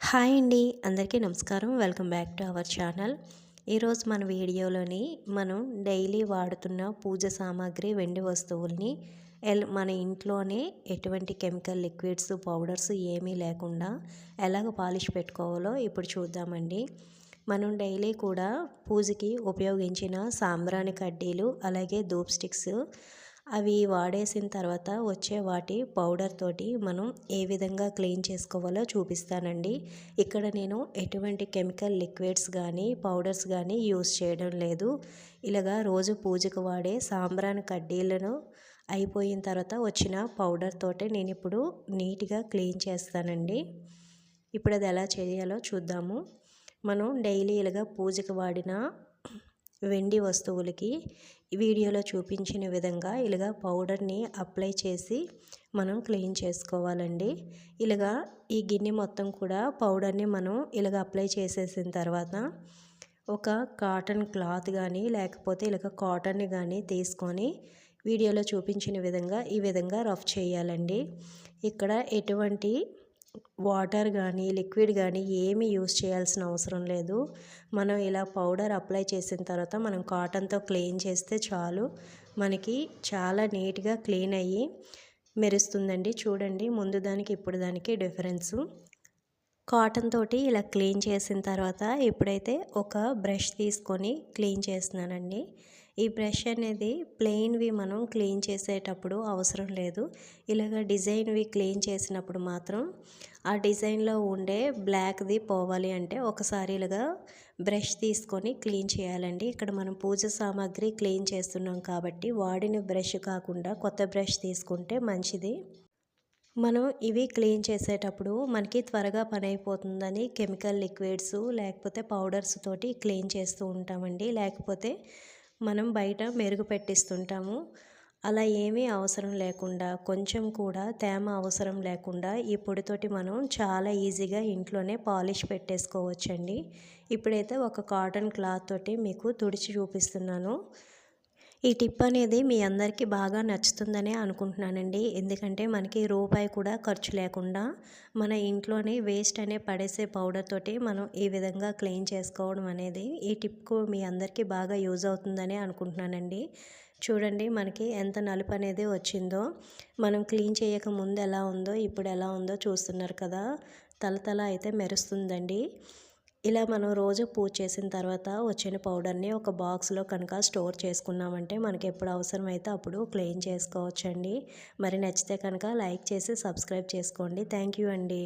Hi అండి అందరికీ నమస్కారం. Welcome back to our channel. ఈరోజు మన వీడియోలోని మనం డైలీ వాడుతున్న పూజ సామాగ్రి వెండి వస్తువుల్ని ఎల్ మన ఇంట్లోనే ఎటువంటి కెమికల్ లిక్విడ్స్ పౌడర్స్ ఏమీ లేకుండా ఎలాగ పాలిష్ పెట్టుకోవాలో ఇప్పుడు చూద్దామండి. మనం డైలీ కూడా పూజకి ఉపయోగించిన సాంబ్రాణి కడ్డీలు అలాగే ధూప్ స్టిక్స్ అవి వాడేసిన తర్వాత వచ్చే వాటి పౌడర్ తోటి మనం ఏ విధంగా క్లీన్ చేసుకోవాలో చూపిస్తానండి. ఇక్కడ నేను ఎటువంటి కెమికల్ లిక్విడ్స్ కానీ పౌడర్స్ కానీ యూస్ చేయడం లేదు. ఇలాగా రోజు పూజకు వాడే సాంబ్రాన్ కడ్డీలను అయిపోయిన తర్వాత వచ్చిన పౌడర్ తోటే నేను ఇప్పుడు నీట్గా క్లీన్ చేస్తానండి. ఇప్పుడు అది ఎలా చేయాలో చూద్దాము. మనం డైలీ ఇలాగా పూజకు వాడిన వెండి వస్తువులకి వీడియోలో చూపించిన విధంగా ఇలాగా పౌడర్ని అప్లై చేసి మనం క్లీన్ చేసుకోవాలండి. ఇలాగా ఈ గిన్నె మొత్తం కూడా పౌడర్ని మనం ఇలాగ అప్లై చేసేసిన తర్వాత ఒక కాటన్ క్లాత్ కానీ లేకపోతే ఇలాగ కాటన్ని కానీ తీసుకొని వీడియోలో చూపించిన విధంగా ఈ విధంగా రఫ్ చేయాలండి. ఇక్కడ ఎటువంటి వాటర్ కానీ లిక్విడ్ కానీ ఏమీ యూస్ చేయాల్సిన అవసరం లేదు. మనం ఇలా పౌడర్ అప్లై చేసిన తర్వాత మనం కాటన్తో క్లీన్ చేస్తే చాలు. మనకి చాలా నీట్గా క్లీన్ అయ్యి మెరుస్తుందండి. చూడండి ముందు దానికి ఇప్పుడు దానికి డిఫరెన్సు. కాటన్ తోటి ఇలా క్లీన్ చేసిన తర్వాత ఇప్పుడైతే ఒక బ్రష్ తీసుకొని క్లీన్ చేస్తున్నానండి. ఈ బ్రష్ అనేది ప్లెయిన్వి మనం క్లీన్ చేసేటప్పుడు అవసరం లేదు. ఇలాగ డిజైన్వి క్లీన్ చేసినప్పుడు మాత్రం ఆ డిజైన్లో ఉండే బ్లాక్ది పోవాలి అంటే ఒకసారి ఇలాగా బ్రష్ తీసుకొని క్లీన్ చేయాలండి. ఇక్కడ మనం పూజ సామాగ్రి క్లీన్ చేస్తున్నాం కాబట్టి వాడిన బ్రష్ కాకుండా కొత్త బ్రష్ తీసుకుంటే మంచిది. మనం ఇవి క్లీన్ చేసేటప్పుడు మనకి త్వరగా పని అయిపోతుందని కెమికల్ లిక్విడ్స్ లేకపోతే పౌడర్స్ తోటి క్లీన్ చేస్తూ ఉంటామండి. లేకపోతే మనం బయట మెరుగు పెట్టిస్తుంటాము. అలా ఏమీ అవసరం లేకుండా కొంచెం కూడా తేమ అవసరం లేకుండా ఈ పొడితోటి మనం చాలా ఈజీగా ఇంట్లోనే పాలిష్ పెట్టేసుకోవచ్చండి. ఇప్పుడైతే ఒక కాటన్ క్లాత్ తోటి మీకు తుడిచి చూపిస్తున్నాను. ఈ టిప్ అనేది మీ అందరికీ బాగా నచ్చుతుందనే అనుకుంటున్నానండి. ఎందుకంటే మనకి రూపాయి కూడా ఖర్చు లేకుండా మన ఇంట్లోనే వేస్ట్ అనే పడేసే పౌడర్ తోటి మనం ఈ విధంగా క్లీన్ చేసుకోవడం అనేది ఈ టిప్కు మీ అందరికీ బాగా యూజ్ అవుతుందని అనుకుంటున్నానండి. చూడండి మనకి ఎంత నలుపు అనేది వచ్చిందో. మనం క్లీన్ చేయక ముందు ఎలా ఉందో ఇప్పుడు ఎలా ఉందో చూస్తున్నారు కదా. తలతల అయితే మెరుస్తుందండి. ఇలా మనం రోజు పూజ చేసిన తర్వాత వచ్చిన పౌడర్ని ఒక బాక్స్లో కనుక స్టోర్ చేసుకున్నామంటే మనకి ఎప్పుడు అవసరమైతే అప్పుడు క్లీన్ చేసుకోవచ్చండి. మరి నచ్చితే కనుక లైక్ చేసి సబ్స్క్రైబ్ చేసుకోండి. థ్యాంక్ యూ అండి.